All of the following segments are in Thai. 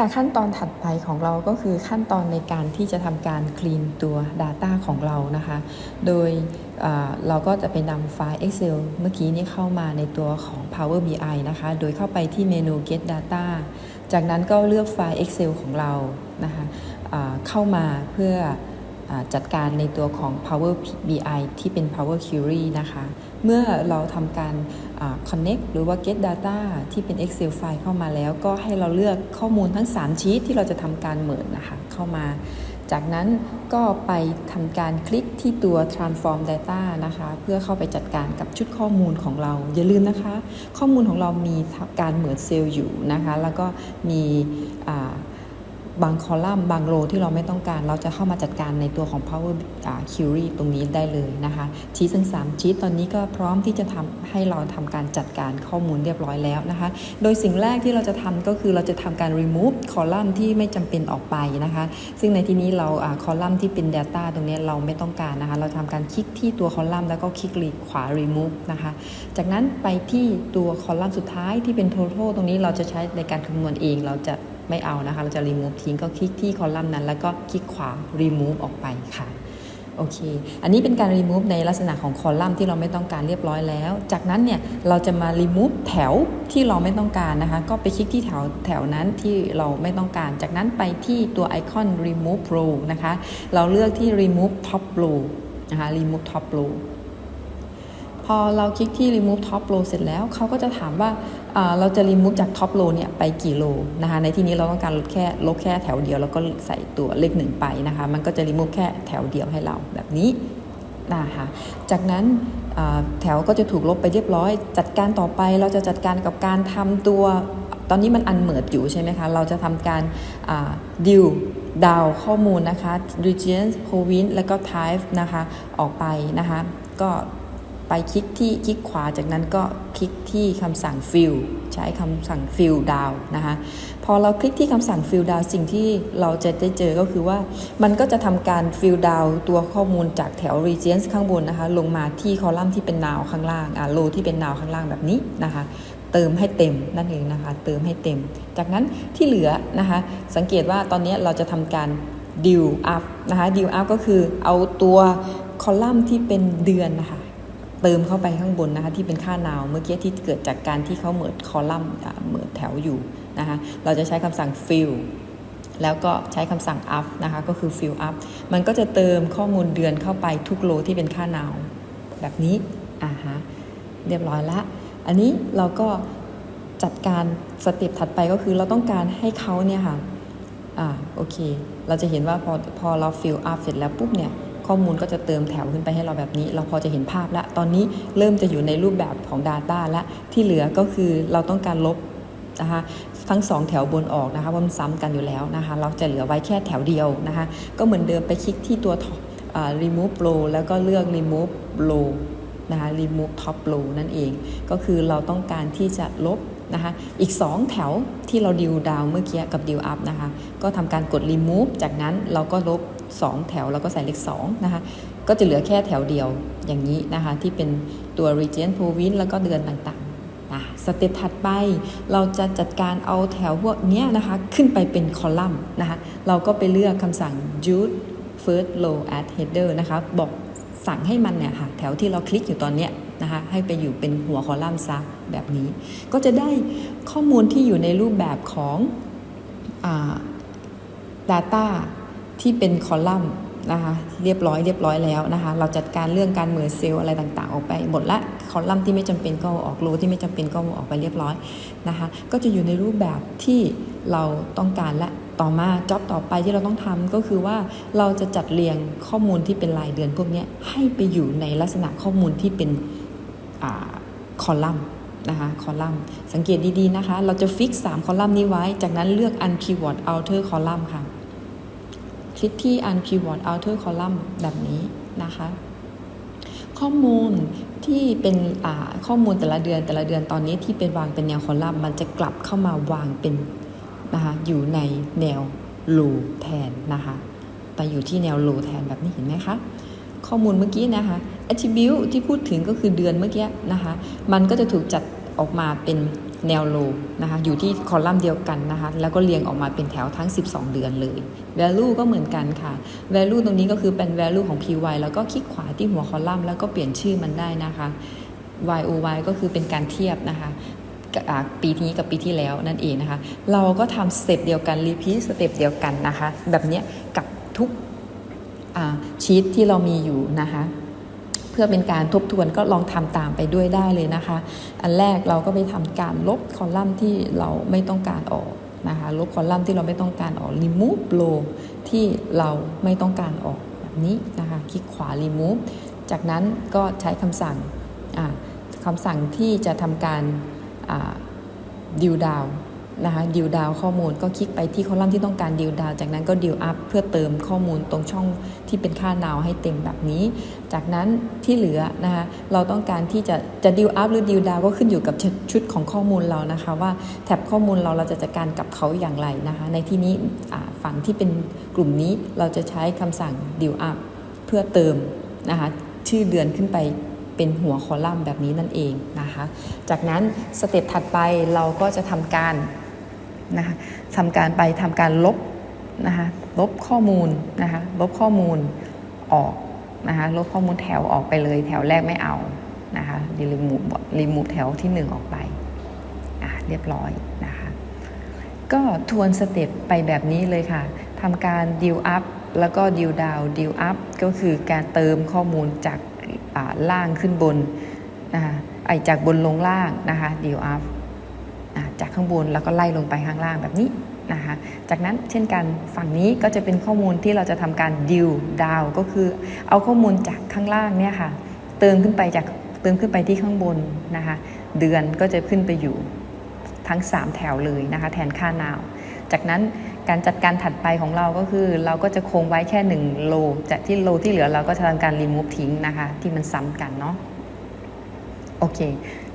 ค่ะขั้นตอนถัดไปของเราก็คือขั้นตอนในการที่จะทำการคลีนตัว Data ของเรานะคะ โดยเราก็จะไปนำไฟล์ Excel เมื่อกี้นี้เข้ามาในตัวของ Power BI นะคะ โดยเข้าไปที่เมนู Get Data จากนั้นก็เลือกไฟล์ Excel ของเรานะคะะเข้ามาเพื่อ จัดการในตัวของ Power BI ที่เป็น Power Query นะคะ เมื่อเราทำการ connect หรือว่า get data ที่เป็น Excel ไฟล์เข้ามาแล้ว ก็ให้เราเลือกข้อมูลทั้ง 3 ชีตที่เราจะทำการเหมือนนะคะ เข้ามา จากนั้นก็ไปทำการคลิกที่ตัว transform data นะคะ เพื่อเข้าไปจัดการกับชุดข้อมูลของเรา อย่าลืมนะคะ ข้อมูลของเรามีการเหมือนเซลล์อยู่นะคะ แล้วก็มีอ่า บางคอลัมน์บางโรที่เราไม่ต้องการ เราจะเข้ามาจัดการในตัวของ Power Query ตรงนี้ได้เลยนะคะชีตทั้ง3ชีตตอนนี้ก็พร้อมที่จะทำให้เราทำการจัดการข้อมูลเรียบร้อยแล้วนะคะ โดยสิ่งแรกที่เราจะทำก็คือเราจะทำการ remove คอลัมน์ที่ไม่จำเป็นออกไปนะคะ ซึ่งในที่นี้เราคอลัมน์ที่เป็น Data ตรงนี้เราไม่ต้องการนะคะ เราทำการคลิกที่ตัวคอลัมน์แล้วก็คลิกขวา remove นะคะ จากนั้นไปที่ตัวคอลัมน์สุดท้ายที่เป็น total ตรงนี้เราจะใช้ในการคำนวณเองเราจะ ไม่เอานะคะ เราจะ remove ทิ้งก็คลิกที่คอลัมน์นั้น แล้วก็คลิกขวา remove ออกไปค่ะโอเค อันนี้เป็นการ remove ในลักษณะของคอลัมน์ที่เราไม่ต้องการเรียบร้อยแล้ว จากนั้นเนี่ยเราจะมา remove แถวที่เราไม่ต้องการนะคะ ก็ไปคลิกที่แถวแถวนั้นที่เราไม่ต้องการ จากนั้นไปที่ตัวไอคอน remove row นะคะ เราเลือกที่ remove top row นะคะ remove top row พอเราคลิกที่ remove top row เสร็จแล้วเขาก็จะถามว่าเราจะ remove จาก top row เนี่ยไปกี่โลนะคะในที่นี้เราต้องการลดแค่ลบแค่แถวเดียว แล้วก็ใส่ตัวเลขหนึ่งไปนะคะ มันก็จะ remove แค่แถวเดียวให้เราแบบนี้นะคะจากนั้นแถวก็จะถูกลบไปเรียบร้อย จัดการต่อไปเราจะจัดการกับการทำตัวตอนนี้มันอันเหมิดอยู่ใช่ไหมคะ เราจะทำการดิวดาวข้อมูลนะคะ region province แล้วก็ type นะคะ ออกไปนะคะ ก็ ไปคลิกที่คลิกขวาจากนั้นก็คลิกที่คำสั่ง fill ใช้คำสั่ง fill down นะคะพอเราคลิกที่คำสั่ง fill down สิ่งที่เราจะได้เจอก็คือว่า มันก็จะทำการ fill down ตัวข้อมูลจากแถว regions ข้างบนนะคะลงมาที่คอลัมน์ที่เป็นนาวข้างล่างอ่าโลที่เป็นนาวข้างล่างแบบนี้นะคะเติมให้เต็มนั่นเองนะคะเติมให้เต็ม จากนั้นที่เหลือนะคะสังเกตว่าตอนนี้เราจะทำการ deal up นะคะ deal up ก็คือเอาตัวคอลัมน์ที่เป็นเดือนนะคะ เติมเข้าไปข้างบนนะคะที่เป็นค่านาวเมื่อกี้ที่เกิดจากการที่เขาเหมือนคอลัมน์เหมือนแถวอยู่นะคะเราจะใช้คำสั่ง fill แล้วก็ใช้คำสั่ง up นะคะก็คือ fill up มันก็จะเติมข้อมูลเดือนเข้าไปทุกโลที่เป็นค่านาวแบบนี้อ่าฮะเรียบร้อยละ อันนี้เราก็จัดการสเต็ปถัดไปก็คือเราต้องการให้เขาเนี่ยค่ะอ่าโอเค เราจะเห็นว่าพอพอเรา fill up เสร็จแล้วปุ๊บเนี่ย ข้อมูลก็จะเติมแถวขึ้นไปให้เราแบบนี้ เราพอจะเห็นภาพแล้วตอนนี้เริ่มจะอยู่ในรูปแบบของ Data และที่เหลือก็คือเราต้องการลบนะคะทั้ง 2 แถวบนออกนะคะว่ามันซ้ำกันอยู่แล้วนะคะเราจะเหลือไว้แค่แถวเดียวนะคะก็เหมือนเดิมไปคลิกที่ตัว remove row แล้วก็เลือก remove row นะคะ remove top row นั่นเอง ก็คือเราต้องการที่จะลบนะคะอีก 2 แถวที่เราดิวดาวเมื่อกี้กับดิวอัพนะคะก็ทำการกด remove จากนั้นเราก็ลบ 2 แถวแล้วก็ใส่เลข2นะคะก็จะเหลือแค่แถวเดียวอย่างนี้นะคะที่เป็นตัว region province แล้วก็เดือนต่างๆนะสเต็ปถัดไปเราจะจัดการเอาแถวพวกนี้นะคะขึ้นไปเป็นคอลัมน์นะคะเราก็ไปเลือกคำสั่ง use first row at header นะคะบอกสั่งให้มันเนี่ยค่ะแถวที่เราคลิกอยู่ตอนเนี้ยนะคะให้ไปอยู่เป็นหัวคอลัมน์ซะแบบนี้ ก็จะได้ข้อมูลที่อยู่ในรูปแบบของอ Data ที่เป็นคอลัมน์นะคะเรียบร้อยเรียบร้อยแล้วนะคะเราจัดการเรื่องการเหมือเซลล์อะไรต่างๆ ออกไปหมดละคอลัมน์ที่ไม่จำเป็นก็ออกโลที่ไม่จำเป็นก็ออกไปเรียบร้อยนะคะก็จะอยู่ในรูปแบบที่เราต้องการและต่อมาจ็อบต่อไปที่เราต้องทำก็คือว่าเราจะจัดเรียงข้อมูลที่เป็นรายเดือนพวกนี้ให้ไปอยู่ในลักษณะข้อมูลที่เป็นคอลัมน์นะคะคอลัมน์สังเกตดีๆนะคะ เราจะฟิก3คอลัมน์นี้ไว้ จากนั้นเลือก unkeywords outer column ค่ะ คลิกที่ unkeyword outer column แบบนี้นะคะ ข้อมูลที่เป็นข้อมูลแต่ละเดือนแต่ละเดือนตอนนี้ที่เป็นวางเป็นแนวคอลัมน์มันจะกลับเข้ามาวางเป็นนะคะอยู่ในแนวโลแทนนะคะไปอยู่ที่แนวโลแทนแบบนี้เห็นไหมคะข้อมูลเมื่อกี้นะคะ attribute ที่พูดถึงก็คือเดือนเมื่อกี้นะคะ มันก็จะถูกจัดออกมาเป็น แนวโลนะคะอยู่ที่คอลัมน์เดียวกันนะคะแล้วก็เรียงออกมาเป็นแถวทั้ง 12 เดือนเลย value ก็เหมือนกันค่ะ value ตรงนี้ก็คือเป็น value ของ py แล้วก็คลิกขวาที่หัวคอลัมน์แล้วก็เปลี่ยนชื่อมันได้นะคะ yoy ก็คือเป็นการเทียบนะคะปีนี้กับปีที่แล้วนั่นเองนะคะ เราก็ทำสเต็ปเดียวกัน repeat สเต็ปเดียวกันนะคะ แบบนี้กับทุกชีตที่เรามีอยู่นะคะ พื่อเป็นการทบทวนก็ลองทำตามไปด้วยได้เลยนะคะ อันแรกเราก็ไปทำการลบคอลัมน์ที่เราไม่ต้องการออกนะคะลบคอลัมน์ที่เราไม่ต้องการออก remove row ที่เราไม่ต้องการออกแบบนี้นะคะคลิกขวา remove จากนั้นก็ใช้คำสั่งคำสั่งที่จะทำการดิวดาว นะคะดิวดาวข้อมูลก็คลิกไปที่คอลัมน์ที่ต้องการดิวดาวจากนั้นก็ดิวอัพเพื่อเติมข้อมูลตรงช่องที่เป็นค่านาวให้เต็มแบบนี้ จากนั้นที่เหลือนะคะเราต้องการที่จะจะดิวอัพหรือดิวดาวก็ขึ้นอยู่กับชุดของข้อมูลเรานะคะว่าแท็บข้อมูลเราเราจะจัดการกับเขาอย่างไรนะคะในที่นี้ฝั่งที่เป็นกลุ่มนี้เราจะใช้คำสั่งดิวอัพเพื่อเติมนะคะชื่อเดือนขึ้นไปเป็นหัวคอลัมน์แบบนี้นั่นเองนะคะ จากนั้นสเต็ปถัดไปเราก็จะทำการ นะคะทำการไปทำการลบนะคะลบข้อมูลนะคะลบข้อมูลออกนะคะลบข้อมูลแถวออกไปเลยแถวแรกไม่เอานะคะรีมูฟรีมูฟแถวที่ 1 ออกไปอะเรียบร้อยนะคะก็ทวนสเต็ปไปแบบนี้เลยค่ะทำการดิวอัพแล้วก็ดิวดาวดิวอัพก็คือการเติมข้อมูลจากล่างขึ้นบนนะคะไอจากบนลงล่างนะคะดิวอัพ จากข้างบนแล้วก็ไล่ลงไปข้างล่างแบบนี้นะคะจากนั้นเช่นกันฝั่งนี้ก็จะเป็นข้อมูลที่เราจะทำการดิวดาวก็คือเอาข้อมูลจากข้างล่างเนี่ยค่ะเติมขึ้นไปจากเติมขึ้นไปที่ข้างบนนะคะเดือนก็จะขึ้นไปอยู่ทั้ง 3 แถวเลยนะคะแทนค่านาว จากนั้นการจัดการถัดไปของเราก็คือเราก็จะคงไว้แค่ 1 โล จากที่โลที่เหลือเราก็จะทำการรีมูฟทิ้งนะคะที่มันซ้ำกันเนาะโอเค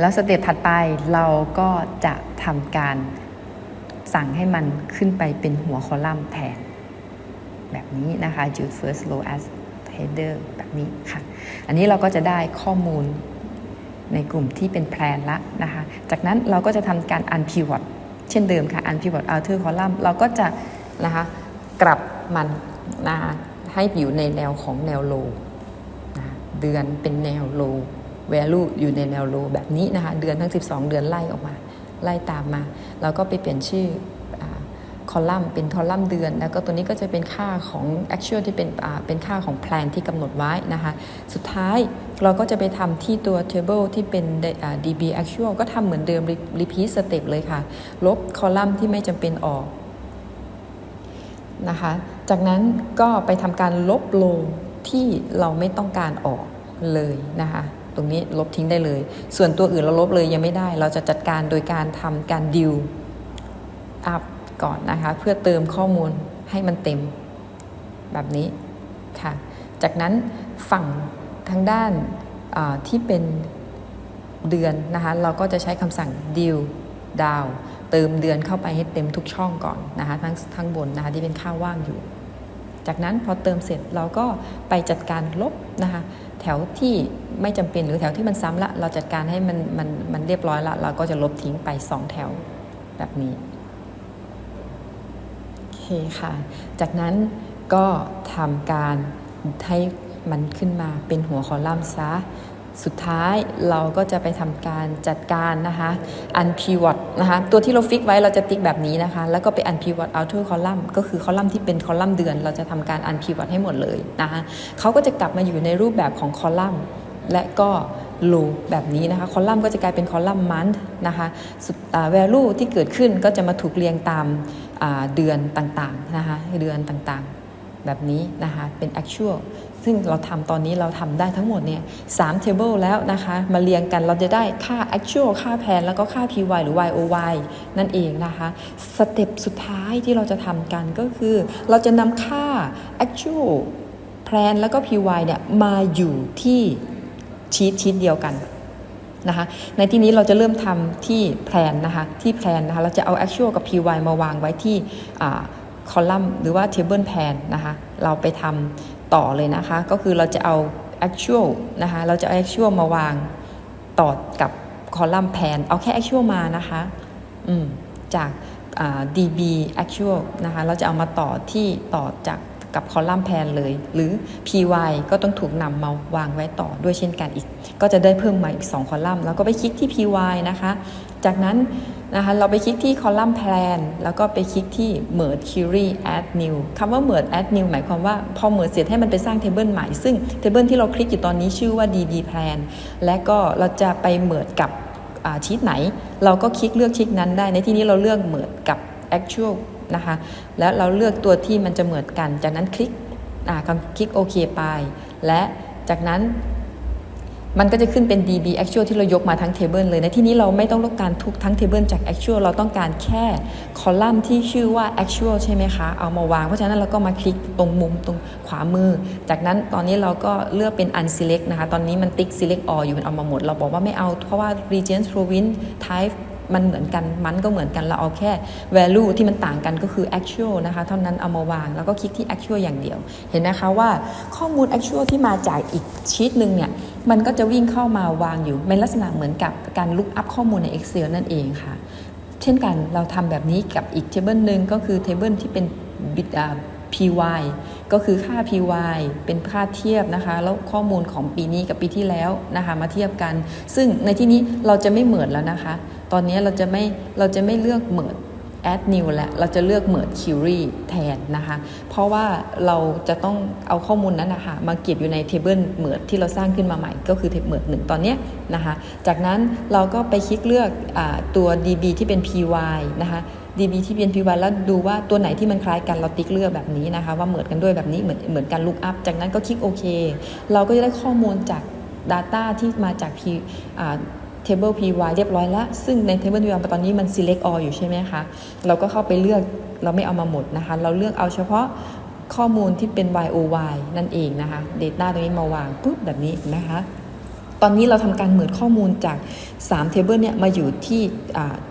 แล้วสเต็ปถัดไปเราก็จะทำการสั่งให้มันขึ้นไปเป็นหัวคอลัมน์แทน แบบนี้นะคะ use first row as header แบบนี้ค่ะ อันนี้เราก็จะได้ข้อมูลในกลุ่มที่เป็นแพลนละนะคะ จากนั้นเราก็จะทำการ unpivot เช่นเดิมค่ะ unpivot outer column เราก็จะนะคะกลับมันนะคะให้อยู่ในแนวของแนวโลนะเดือนเป็นแนวโล value อยู่ในแนวโลแบบนี้นะคะ เดือนทั้ง 12 เดือนไล่ออกมา ไล่ตามมาเราก็ไปเปลี่ยนชื่อคอลัมน์เป็นคอลัมน์เดือน แล้วก็ตัวนี้ก็จะเป็นค่าของ actual ที่เป็นเป็นค่าของ plan ที่กำหนดไว้นะคะ สุดท้ายเราก็จะไปทำที่ตัว table ที่เป็น db actual ก็ทำเหมือนเดิม repeat step เลยค่ะ ลบคอลัมน์ที่ไม่จำเป็นออกนะคะ จากนั้นก็ไปทำการลบโลที่เราไม่ต้องการออกเลยนะคะ ตรงนี้ลบทิ้งได้เลย ส่วนตัวอื่นเราลบเลยยังไม่ได้ เราจะจัดการโดยการทำการดิวอัพก่อนนะคะ เพื่อเติมข้อมูลให้มันเต็มแบบนี้ค่ะ จากนั้นฝั่งทางด้านที่เป็นเดือนนะคะ เราก็จะใช้คำสั่ง deal down เติมเดือนเข้าไปให้เต็มทุกช่องก่อนนะคะ ทั้งทั้งบนนะคะที่เป็นค่าว่างอยู่ จากนั้นพอเติมเสร็จเราก็ไปจัดการลบนะคะแถวที่ไม่จำเป็นหรือแถวที่มันซ้ำละ เราจัดการให้มันมันมันเรียบร้อยละ เราก็จะลบทิ้งไป 2 แถวแบบนี้โอเคค่ะ จากนั้นก็ทำการให้มันขึ้นมาเป็นหัวคอลัมน์ซะ สุดท้ายเราก็จะไปทำการจัดการนะคะอันพีวอตนะคะตัวที่เราฟิกไว้เราจะติ๊กแบบนี้นะคะ แล้วก็ไปอันพีวอตเอาทูคอลัมน์ก็คือคอลัมน์ที่เป็นคอลัมน์เดือน เราจะทำการอันพีวอตให้หมดเลยนะคะเขาก็จะกลับมาอยู่ในรูปแบบของคอลัมน์ และก็ลูแบบนี้นะคะคอลัมน์ก็จะกลายเป็นคอลัมน์มันนะคะแวลูที่เกิดขึ้นก็จะมาถูกเรียงตามเดือนต่างๆนะคะเดือนต่างๆ แบบนี้นะคะเป็น actual ซึ่งเราทำตอนนี้เราทำได้ทั้งหมดเนี่ยสาม table แล้วนะคะ มาเรียงกันเราจะได้ค่า actual ค่าแพนแล้วก็ค่า py หรือ yoy นั่นเองนะคะสเต็ปสุดท้ายที่เราจะทำกันก็คือ เราจะนำค่า actual plan แล้วก็ py เนี่ยมาอยู่ที่ชีตชีตเดียวกันนะคะในที่นี้เราจะเริ่มทำที่แพลนนะคะที่แพลนนะคะเราจะเอา actual กับ py มาวางไว้ที่คอลัมน์หรือว่า table plan นะคะ เราไปทำ ต่อเลยนะคะ ก็คือเราจะเอา actual นะคะ เราจะเอา actual มาวางต่อกับคอลัมน์แพนเอาแค่ actual มานะคะอืมจากา db actual นะคะ เราจะเอามาต่อที่ต่อจากกับคอลัมน์แพนเลย หรือ py ก็ต้องถูกนำมาวางไว้ต่อด้วยเช่นกันอีก ก็จะได้เพิ่มมาอีก 2 คอลัมน์ แล้วก็ไปคลิกที่ py นะคะ จากนั้นนะคะเราไปคลิกที่คอลัมน์แพนแล้วก็ไปคลิกที่ merge query add new คำว่า merge add new หมายความว่าพอ merge เสร็จให้มันไปสร้างเทเบิลใหม่ ซึ่งเทเบิลที่เราคลิกอยู่ตอนนี้ชื่อว่า db plan และก็เราจะไป merge กับชีตไหน เราก็คลิกเลือกชีตนั้นได้ ในที่นี้เราเลือก merge กับ actual นะคะแล้วเราเลือกตัวที่มันจะเหมือนกัน จากนั้นคลิกคำคลิกโอเคไป และจากนั้น มันก็จะขึ้นเป็น db actual ที่เรายกมาทั้งเทเบิลเลย ในที่นี้เราไม่ต้องต้องการทุกทั้งเทเบิลจาก actual เราต้องการแค่คอลัมน์ที่ชื่อว่า actual ใช่ไหมคะ เอามาวาง เพราะฉะนั้นเราก็มาคลิกตรงมุมตรงขวามือ จากนั้นตอนนี้เราก็เลือกเป็น unselect นะคะ ตอนนี้มันติ๊ก select all อยู่มันเอามาหมด เราบอกว่าไม่เอาเพราะว่า region province type มันเหมือนกันมันก็เหมือนกันเราเอาแค่ value ที่มันต่างกันก็คือ actual นะคะเท่านั้นเอามาวางแล้วก็คลิกที่ actual อย่างเดียว เห็นนะคะว่าข้อมูล actual ที่มาจากอีกชีตหนึ่งเนี่ยมันก็จะวิ่งเข้ามาวางอยู่เป็นลักษณะเหมือนกับการ look up ข้อมูลใน Excel นั่นเองค่ะ เช่นกันเราทำแบบนี้กับอีก table หนึ่งก็คือ table ที่เป็น bit py ก็คือค่า py เป็นค่าเทียบนะคะ แล้วข้อมูลของปีนี้กับปีที่แล้วนะคะ มาเทียบกัน ซึ่งในที่นี้เราจะไม่เหมือนแล้วนะคะ ตอนนี้เราจะไม่เราจะไม่เลือกเหมือน add new และเราจะเลือก merge query แทนนะคะ เพราะว่าเราจะต้องเอาข้อมูลนั้นนะคะมาเก็บอยู่ใน table merge ที่เราสร้างขึ้นมาใหม่ ก็คือ table merge หนึ่งตอนนี้นะคะ จากนั้นเราก็ไปคลิกเลือกอตัว db ที่เป็น py นะคะ db ที่เป็น py แล้วดูว่าตัวไหนที่มันคล้ายกันเราติ๊กเลือกแบบนี้นะคะ ว่าเหมือนกันด้วยแบบนี้เหมือนเหมือนกัน look up จากนั้นก็คลิกโอเคเราก็จะได้ข้อมูลจาก Data ที่มาจาก P table py เรียบร้อยแล้ว ซึ่งใน table py ตอนนี้มัน select all อยู่ใช่ไหมคะ เราก็เข้าไปเลือกเราไม่เอามาหมดนะคะ เราเลือกเอาเฉพาะข้อมูลที่เป็น yoy นั่นเองนะคะ data ตรงนี้มาวางปุ๊บแบบนี้นะคะ ตอนนี้เราทำการเหมือนข้อมูลจาก3 table เนี่ยมาอยู่ที่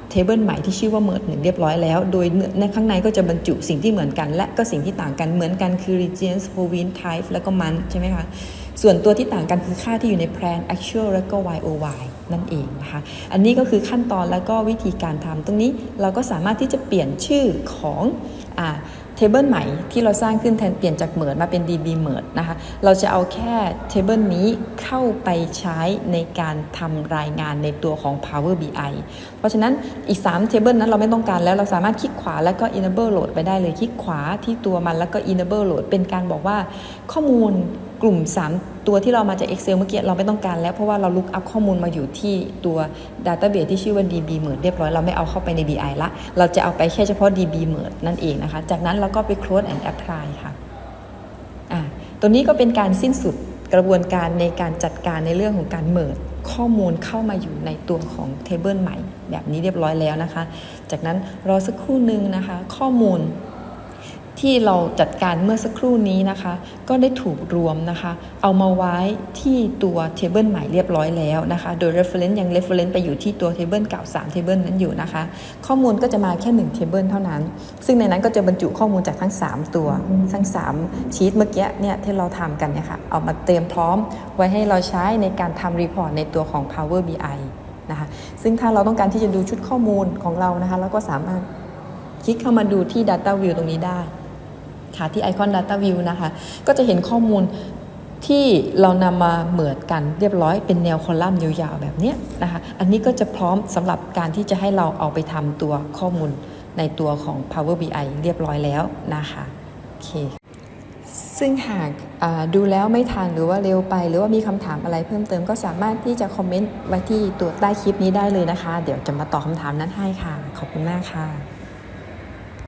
เทเบิลใหม่ที่ชื่อว่าเมิร์ดหนึ่งเรียบร้อยแล้ว โดยในข้างในก็จะบรรจุสิ่งที่เหมือนกัน และก็สิ่งที่ต่างกันเหมือนกันคือ regions province type แล้วก็ month ใช่ไหมคะ ส่วนตัวที่ต่างกันคือค่าที่อยู่ใน plan actual แล้วก็ yoy นั่นเองนะคะ อันนี้ก็คือขั้นตอนแล้วก็วิธีการทำตรงนี้เราก็สามารถที่จะเปลี่ยนชื่อของอ่าเทเบิลใหม่ที่เราสร้างขึ้นแทนเปลี่ยนจากเหมิร์ดมาเป็น db เหมิร์ดนะคะ เราจะเอาแค่เทเบิลนี้เข้าไปใช้ในการทำรายงานในตัวของ Power BI เพราะฉะนั้นอีก3 table นั้นเราไม่ต้องการแล้วเราสามารถคลิกขวาแล้วก็ enable load ไปได้เลยคลิกขวาที่ตัวมันแล้วก็ enable load เป็นการบอกว่าข้อมูล กลุ่ม 3 ตัวที่เรามาจาก Excel เมื่อกี้เราไม่ต้องการแล้ว เพราะว่าเรา look up ข้อมูลมาอยู่ที่ตัว database ที่ชื่อว่า db merge เรียบร้อย เราไม่เอาเข้าไปใน BI ละ เราจะเอาไปแค่เฉพาะ db merge นั่นเองนะคะ จากนั้นเราก็ไป close and apply ค่ะอ่าตัวนี้ก็เป็นการสิ้นสุดกระบวนการในการจัดการในเรื่องของการ merge ข้อมูลเข้ามาอยู่ในตัวของ table ใหม่ แบบนี้เรียบร้อยแล้วนะคะ จากนั้นรอสักครู่หนึ่งนะคะ ข้อมูล ที่เราจัดการเมื่อสักครู่นี้นะคะ ก็ได้ถูกรวมนะคะ เอามาไว้ที่ตัว table ใหม่เรียบร้อยแล้วนะคะ โดย reference ยัง reference ไปอยู่ที่ตัว table เก่า3 table นั้นอยู่นะคะ ข้อมูลก็จะมาแค่1 table เท่านั้น ซึ่งในนั้นก็จะบรรจุข้อมูลจากทั้ง 3 ตัว ทั้ง 3 ชีตเมื่อกี้เนี่ยที่เราทำกันเนี่ยค่ะ เอามาเตรียมพร้อมไว้ให้เราใช้ในการทำรีพอร์ตในตัวของ Power BI นะคะซึ่งถ้าเราต้องการที่จะดูชุดข้อมูลของเรานะคะ เราก็สามารถคลิกเข้ามาดูที่ Data View ตรงนี้ได้ ค่ะที่ไอคอน Data View นะคะ ก็จะเห็นข้อมูลที่เรานำมาเหมือนกันเรียบร้อยเป็นแนวคอลัมน์ยาวๆแบบนี้นะคะ อันนี้ก็จะพร้อมสำหรับการที่จะให้เราเอาไปทำตัวข้อมูลในตัวของ Power BI เรียบร้อยแล้วนะคะโอเคซึ่งหากดูแล้วไม่ทันหรือว่าเร็วไป หรือว่ามีคำถามอะไรเพิ่มเติมก็สามารถที่จะคอมเมนต์ไว้ที่ตัวใต้คลิปนี้ได้เลยนะคะ เดี๋ยวจะมาตอบคำถามนั้นให้ค่ะ ขอบคุณมากค่ะ